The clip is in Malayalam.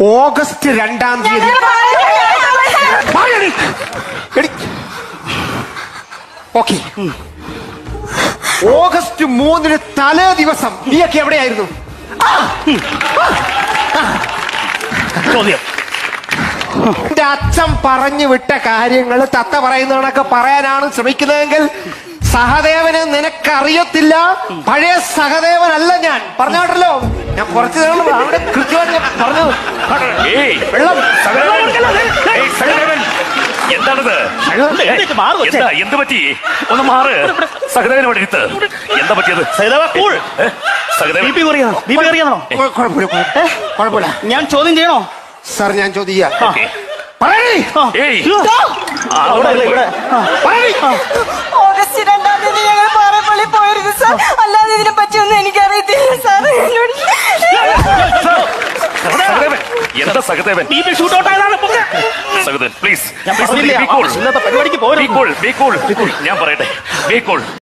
ഓഗസ്റ്റ് രണ്ടാം തീയതി. ഓക്കെ. ഓഗസ്റ്റ് മൂന്നിന് തലേ ദിവസം. നീയൊക്കെ എവിടെയായിരുന്നു? ചോദ്യം എന്റെ അച്ഛൻ പറഞ്ഞു വിട്ട കാര്യങ്ങൾ തത്ത പറയുന്നതൊക്കെ പറയാനാണ് ശ്രമിക്കുന്നതെങ്കിൽ സഹദേവന് നിനക്കറിയത്തില്ല. പഴയ സഹദേവനല്ല ഞാൻ. പറഞ്ഞോട്ടല്ലോ? ഞാൻ കുറച്ചു നേരം അവിടെ പറഞ്ഞത് വെള്ളം. എന്താണിത്? എന്താ എന്ത് പറ്റി? ഒന്ന് മാറ്. സഹദേവൻ ഇവിടെ. ഇരുത്ത്. എന്താ പറ്റിയത്? സഹദേവൻ. ഞാൻ ചോദ്യം ചെയ്യണോ? സാർ ഞാൻ ചോദിക്കാം. പറയണേ ആ. ഏയ്. അയ്യോ. ആ, ഇവിടെ, ഇവിടെ, ഇവിടെ. ആ. പറയണേ ഓഗസ്റ്റ് രണ്ടാം തീയതി ഞങ്ങൾ പാറപ്പള്ളി പോയിരുന്നു സാർ അല്ലാതെ ഇതിനെ പറ്റിയൊന്നും എനിക്കറിയത്തില്ല സാർ എന്നോട് സഹദേവൻ എന്താ സഹദേവൻ. സഹദേവൻ പ്ലീസ് ഞാൻ പറയട്ടെ.